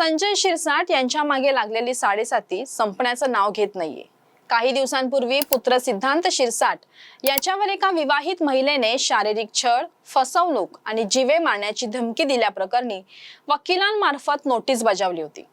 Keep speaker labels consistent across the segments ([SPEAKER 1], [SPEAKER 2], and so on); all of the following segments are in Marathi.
[SPEAKER 1] संजय शिरसाट यांच्या मागे लागलेली साडेसाती संपण्याचं नाव घेत नाहीये. काही दिवसांपूर्वी पुत्र सिद्धांत शिरसाट याच्यावर एका विवाहित महिलेने शारीरिक छळ फसवणूक आणि जीवे मारण्याची धमकी दिल्याप्रकरणी वकिलांमार्फत नोटीस बजावली होती.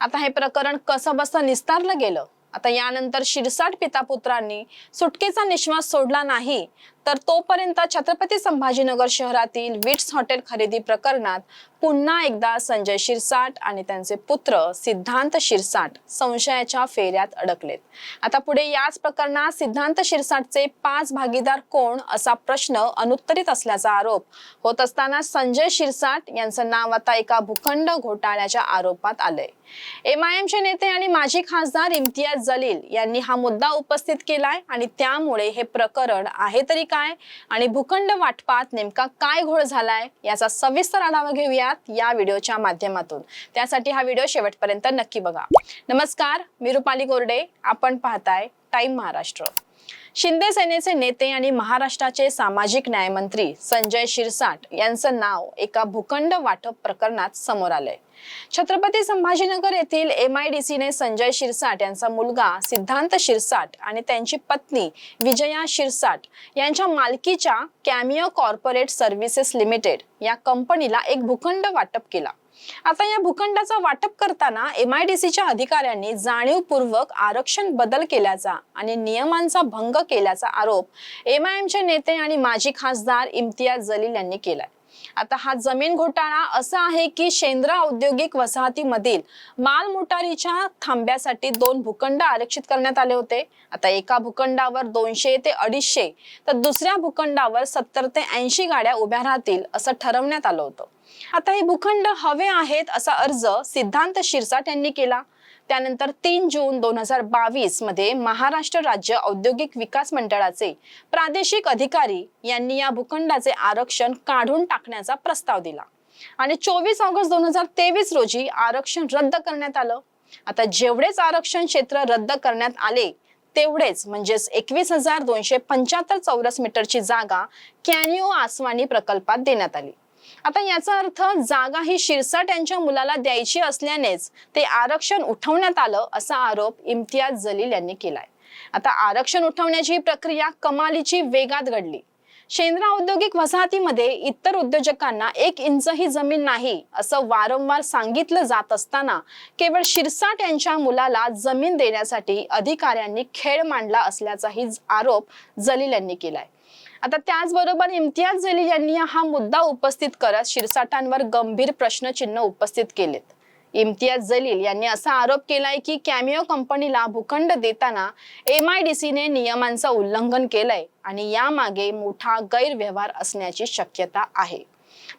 [SPEAKER 1] आता हे प्रकरण कसंबसं निस्तारलं गेलं? आता यानंतर शिरसाट पिता पुत्रांनी सुटकेचा निश्वास सोडला नाही तर तोपर्यंत छत्रपती संभाजीनगर शहरातील विट्स हॉटेल खरेदी प्रकरणात पुन्हा एकदा संजय शिरसाट आणि त्यांचे पुत्र सिद्धांत शिरसाट संशयाच्या फेऱ्यात अडकलेत. आता पुढे याच प्रकरणात सिद्धांत शिरसाटचे पाच भागीदार कोण असा प्रश्न अनुत्तरित असल्याचा आरोप होत असताना संजय शिरसाट यांचं नाव आता एका भूखंड घोटाळ्याच्या आरोपात आलंय. एमआयएमचे नेते आणि माजी खासदार इम्तियाज जलील यांनी हा मुद्दा उपस्थित केलाय आणि त्यामुळे हे प्रकरण आहे तरी काय आणि भूखंड वाटपात नेमका काय घोळ झालाय याचा सविस्तर आढावा घेऊयात या व्हिडिओच्या माध्यमातून. त्यासाठी हा व्हिडिओ शेवटपर्यंत नक्की बघा. नमस्कार मी रुपाली कोरडे आपण पाहताय टाइम महाराष्ट्र. शिंदे सेनेचे नेते आणि महाराष्ट्राचे सामाजिक न्यायमंत्री संजय शिरसाट यांचं नाव एका भूखंड वाटप प्रकरणात समोर आलंय. छत्रपती संभाजीनगर येथील एम आय डी सीने संजय शिरसाट यांचा मुलगा सिद्धांत शिरसाट आणि त्यांची पत्नी विजया शिरसाट यांच्या मालकीच्या कॅमिओ कॉर्पोरेट सर्व्हिसेस लिमिटेड या कंपनीला एक भूखंड वाटप केला. आता या भूखंडाचा वाटप करताना एमआयडीसीच्या अधिकाऱ्यांनी जाणीवपूर्वक आरक्षण बदल केल्याचा आणि नियमांचा भंग केल्याचा आरोप एमआयएमचे नेते आणि माजी खासदार इम्तियाज जलील यांनी केलाय. आता हा जमीन घोटाळा असा आहे की शेंद्रा औद्योगिक वसाहतीमधील माल मोटारीच्या थांब्यासाठी दोन भूखंड आरक्षित करण्यात आले होते. आता एका भूखंडावर दोनशे ते अडीचशे तर दुसऱ्या भूखंडावर सत्तर ते ऐंशी गाड्या उभ्या राहतील असं ठरवण्यात आलं होतं. आता हे भूखंड हवे आहेत असा अर्ज सिद्धांत शिरसाट यांनी केला. त्यानंतर तीन जून दोन हजार बावीसमध्ये महाराष्ट्र राज्य औद्योगिक विकास मंडळाचे प्रादेशिक अधिकारी यांनी या भूखंडाचे आरक्षण काढून टाकण्याचा प्रस्ताव दिला. आणि चोवीस ऑगस्ट दोन हजार तेवीस रोजी आरक्षण रद्द करण्यात आलं. आता जेवढेच आरक्षण क्षेत्र रद्द करण्यात आले तेवढेच म्हणजेच एकवीस हजार दोनशे पंच्याहत्तर चौरस मीटरची जागा कॅनिओ आसवानी प्रकल्पात देण्यात आली. आता याचा अर्थ जागा ही शिरसाट यांच्या मुलाला द्यायची असल्यानेच ते आरक्षण उठवण्यात आलं असा आरोप इम्तियाज जलील यांनी केलाय. आता आरक्षण उठवण्याची प्रक्रिया कमालीची वेगात घडली. शेंद्रा औद्योगिक वसाहतीमध्ये इतर उद्योजकांना एक इंचही जमीन नाही असं वारंवार सांगितलं जात असताना केवळ शिरसाट यांच्या मुलाला जमीन देण्यासाठी अधिकाऱ्यांनी खेळ मांडला असल्याचाही आरोप जलील यांनी केलाय. आता त्याचबरोबर इम्तियाज जलील यांनी हा मुद्दा उपस्थित करत शिरसाटांवर गंभीर प्रश्नचिन्ह उपस्थित केलेत. इम्तियाज जलील यांनी असा आरोप केलाय की कॅमिओ कंपनीला भूखंड देताना एम आय डी सीने नियमांचं उल्लंघन केलंय आणि यामागे मोठा गैरव्यवहार असण्याची शक्यता आहे.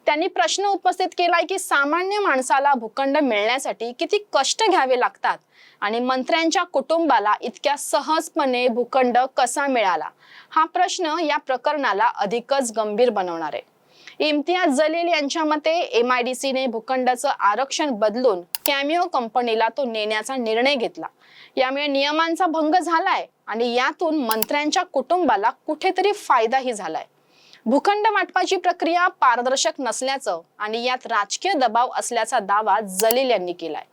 [SPEAKER 1] त्यांनी प्रश्न उपस्थित केलाय की सामान्य माणसाला भूखंड मिळण्यासाठी किती कष्ट घ्यावे लागतात? आणि मंत्र्यांच्या कुटुंबाला इतक्या सहजपणे भूखंड कसा मिळाला? हा प्रश्न या प्रकरणाला अधिकच गंभीर बनवणार आहे. इम्तियाज जलील यांच्या मते एम आय डी सीने भूखंडाचं आरक्षण बदलून कॅमिओ कंपनीला तो नेण्याचा निर्णय घेतला. यामुळे नियमांचा भंग झालाय आणि यातून मंत्र्यांच्या कुटुंबाला कुठेतरी फायदाही झालाय. भूखंड वाटपाची प्रक्रिया पारदर्शक नसल्याचं आणि यात राजकीय दबाव असल्याचा दावा जलील यांनी केलाय.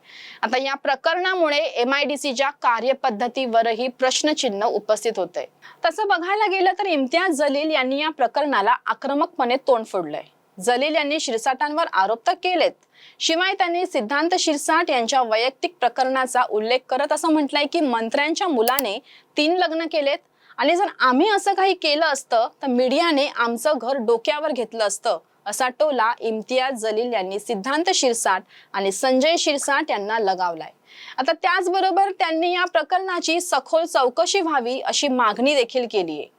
[SPEAKER 1] आता या प्रकरणामुळे एम आय डी सीच्या कार्यपद्धतीवरही प्रश्नचिन्ह उपस्थित होते तसं बघायला गेलं तर इम्तियाज जलील यांनी या प्रकरणाला आक्रमकपणे तोंड फोडलंय. जलील यांनी शिरसाटांवर आरोप तर केलेत. शिवाय त्यांनी सिद्धांत शिरसाट यांच्या वैयक्तिक प्रकरणाचा उल्लेख करत असं म्हटलंय की मंत्र्यांच्या मुलाने तीन लग्न केलेत आणि जर आम्ही असं काही केलं असतं तर मीडियाने आमचं घर डोक्यावर घेतलं असतं असा टोला इम्तियाज जलील यांनी सिद्धांत शिरसाट आणि संजय शिरसाट यांना लगावलाय. आता त्याचबरोबर त्यांनी या प्रकरणाची सखोल चौकशी व्हावी अशी मागणी देखील केली आहे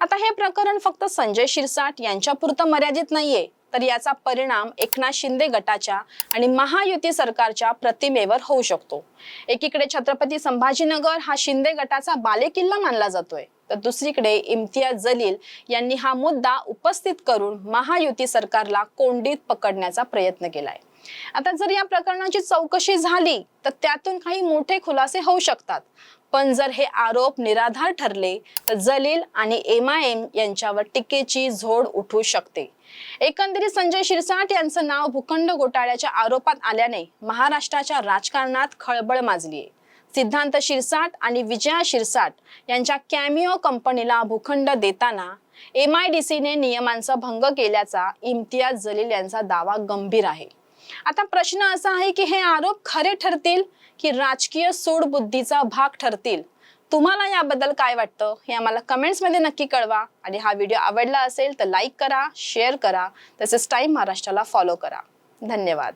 [SPEAKER 1] आता हे प्रकरण फक्त संजय शिरसाट यांच्यापुरतं मर्यादित नाहीये तर याचा परिणाम एकनाथ शिंदे गटाच्या आणि महायुती सरकारच्या प्रतिमेवर होऊ शकतो. एकीकडे छत्रपती संभाजीनगर हा शिंदे गटाचा बालेकिल्ला मानला जातोय तर दुसरीकडे इम्तियाज जलील यांनी हा मुद्दा उपस्थित करून महायुती सरकारला कोंडीत पकडण्याचा प्रयत्न केलाय. आता जर या प्रकरणाची चौकशी झाली तर त्यातून काही मोठे खुलासे होऊ शकतात. पण जर हे आरोप निराधार ठरले तर जलील आणि एम आय एम यांच्यावर टीकेची झोड उठू शकते. एकंदरीत संजय शिरसाट यांचं नाव भूखंड घोटाळ्याच्या आरोपात आल्याने महाराष्ट्राच्या राजकारणात खळबळ माजलीये. सिद्धांत शिरसाट आणि विजया शिरसाट यांच्या कॅमिओ कंपनीला भूखंड देताना एम आय डी सीने नियमांचा भंग केल्याचा इम्तियाज जलील यांचा दावा गंभीर आहे. आता प्रश्न असा आहे की हे आरोप खरे ठरतील की राजकीय सूडबुद्धीचा भाग ठरतील? तुम्हाला याबद्दल काय वाटतं? हे आम्हाला कमेंट्समध्ये नक्की कळवा आणि हा व्हिडिओ आवडला असेल तर लाईक करा शेअर करा तसेच टाईम महाराष्ट्राला फॉलो करा. धन्यवाद.